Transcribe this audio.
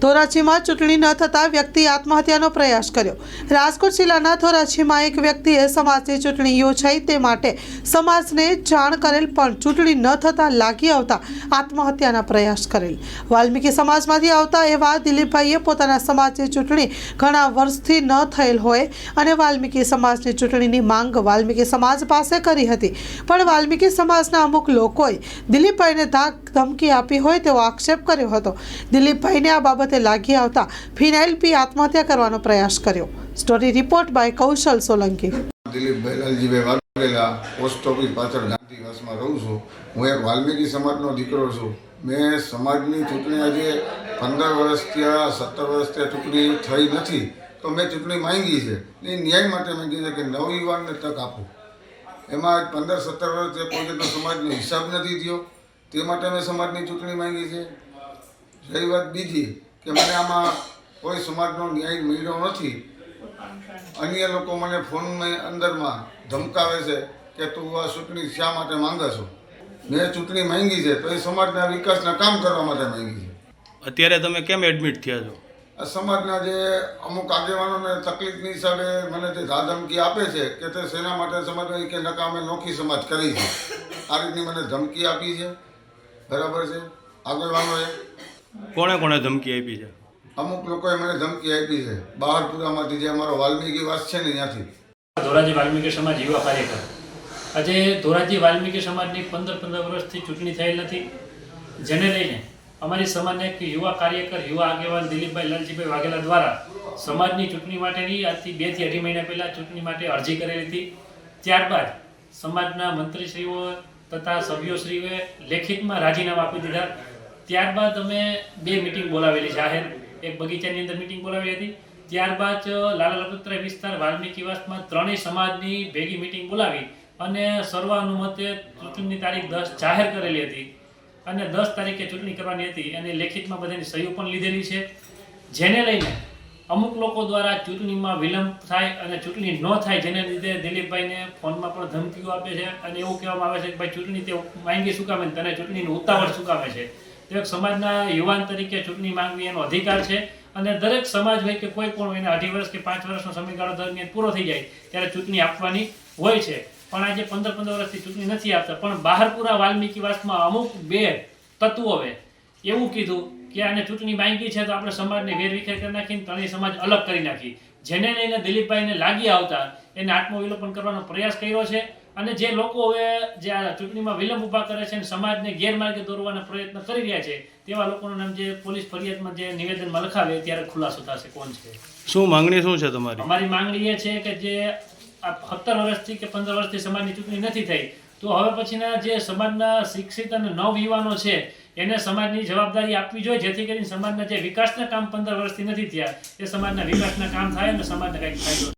ધોરાજીમાં ચૂંટણી ન થતાં વ્યક્તિ આત્મહત્યાનો પ્રયાસ કર્યો. રાજકોટ જિલ્લાના ધોરાજીમાં એક વ્યક્તિએ સમાજની ચૂંટણી યોજાઈ તે માટે સમાજને જાણ કરેલ, પણ ચૂંટણી ન થતાં લાગી આવતા આત્મહત્યાના પ્રયાસ કરેલ. વાલ્મીકી સમાજમાંથી આવતા એવા દિલીપભાઈએ પોતાના સમાજની ચૂંટણી ઘણા વર્ષથી ન થયેલ હોય અને વાલ્મીકી સમાજની ચૂંટણીની માંગ વાલ્મીકી સમાજ પાસે કરી હતી. પણ વાલ્મીકી સમાજના અમુક લોકોએ દિલીપભાઈને ધાક ધમકી આપી હોય તેવો આક્ષેપ કર્યો હતો. દિલીપભાઈને આ બાબતે લાગી આવતા ફિનાઇલ પી આત્મહત્યા કરવાનો પ્રયાસ કર્યો. Story report by Kaushal Solanki. Dilipbhai Laljibhai Vaghela post office પાછળ ગાંધીવાસમાં રહું છું. હું એક વાલ્મીકી સમાજનો દીકરો છું. મેં સમાજની ચૂંટણી આજે પંદર વર્ષ ત્યાં સત્તર વર્ષથી ત્યાં ચૂંટણી થઈ નથી. તો મેં ચૂંટણી માંગી છે. એ ન્યાય માટે માંગી છે કે નવયુવાનને તક આપો. એમાં પંદર, સત્તર વર્ષથી જે જેટલો સમાજનો હિસાબ નથી થયો, તે માટે મેં સમાજની ચૂંટણી માંગી છે. રહી વાત બીજી. કે મને આમાં કોઈ સમાજનો ન્યાય મળ્યો નથી. અન્ય લોકો મને ફોનની અંદરમાં ધમકાવે છે કે તું આ ચૂંટણી શા માટે માંગે છો? મેં ચૂંટણી માંગી છે તો એ સમાજના વિકાસના કામ કરવા માટે માંગી છે. અત્યારે તમે કેમ એડમિટ થયા છો? આ સમાજના જે અમુક આગેવાનોને તકલીફની હિસાબે મને જે ધાધમકી આપે છે કે તે શેના માટે સમાજ કે નકા અમે નોખી સમાજ કરી છે. આ રીતની મને ધમકી આપી છે. બરાબર છે? આગેવાનોએ કોણે કોણે ધમકી આપી છે? અમુક લોકોએ મને ધમકી આપી છે. બહારપુરામાંથી જે અમારો વાલ્મીકી વાસ છે ને ત્યાંથી. ધોરાજી વાલ્મીકી સમાજ યુવા કાર્યકર. આજે ધોરાજી વાલ્મીકી સમાજની પંદર પંદર વર્ષથી ચૂંટણી થયેલ નથી. જેને લઈને અમારી સમાજના એક યુવા કાર્યકર યુવા આગેવાન દિલીપભાઈ લાલજીભાઈ વાઘેલા દ્વારા સમાજની ચૂંટણી માટેની આજથી બેથી અઢી મહિના પહેલાં ચૂંટણી માટે અરજી કરેલી હતી. ત્યારબાદ સમાજના મંત્રીશ્રીઓ તથા સભ્યોશ્રીઓએ લેખિતમાં રાજીનામા આપી દીધા. ત્યારબાદ અમે બે મિટિંગ બોલાવેલી, જાહેર એક બગીચાની અંદર મિટિંગ બોલાવી હતી. ત્યારબાદ લાલા લપત્રા વિસ્તાર, વાલ્મીકી વાસમાં ત્રણેય સમાજની ભેગી મિટિંગ બોલાવી અને સર્વાનુમતે ચૂંટણીની તારીખ દસ જાહેર કરેલી હતી અને દસ તારીખે ચૂંટણી કરવાની હતી. અને લેખિતમાં બધાની સહીઓ પણ લીધેલી છે. જેને લઈને અમુક લોકો દ્વારા ચૂંટણીમાં વિલંબ થાય અને ચૂંટણી ન થાય, જેને લીધે દિલીપભાઈને ફોનમાં પણ ધમકીઓ આપે છે અને એવું કહેવામાં આવે છે કે, ભાઈ, ચૂંટણી તે માંગી શું કામે? તને ચૂંટણીનું ઉતાવળ શું કામે છે? એક સમાજના યુવાન તરીકે ચૂંટણી માંગવી એનો અધિકાર છે અને દરેક સમાજ હોય કે કોઈ પણ હોય અઢી વર્ષ કે પાંચ વર્ષનો સમયગાળો દરમિયાન પૂરો થઈ જાય ત્યારે ચૂંટણી આપવાની હોય છે. પણ આજે પંદર પંદર વર્ષથી ચૂંટણી નથી આપતા, પણ બહારપુરા વાલ્મીકી વાસમાં અમુક બે તત્વોએ એવું કીધું કે આને ચૂંટણી માંગી છે તો આપણે સમાજને વેરવિખેર કરી નાખીને ત્રણેય સમાજ અલગ કરી નાખી. જેને લઈને દિલીપભાઈને લાગી આવતા એને આત્મવિલોપન કરવાનો પ્રયાસ કર્યો છે. અને જે લોકો હવે જે આ ચૂંટણીમાં વિલંબ ઊભા કરે છે અને સમાજને ગેરમાર્ગે દોરવાના પ્રયત્ન કરી રહ્યા છે તેવા લોકોનું નામ જે પોલીસ ફરિયાદમાં જે નિવેદનમાં લખાવે ત્યારે ખુલાસો થશે. કોણ છે? શું માંગણી શું છે તમારી? અમારી માંગણી એ છે કે જે આ સત્તર વર્ષથી કે પંદર વર્ષથી સમાજની ચૂંટણી નથી થઈ તો હવે પછીના જે સમાજના શિક્ષિત અને નવયુવાનો છે એને સમાજની જવાબદારી આપવી જોઈએ જેથી કરીને સમાજના જે વિકાસના કામ પંદર વર્ષથી નથી થયા એ સમાજના વિકાસના કામ થાય અને સમાજને કંઈક ફાયદો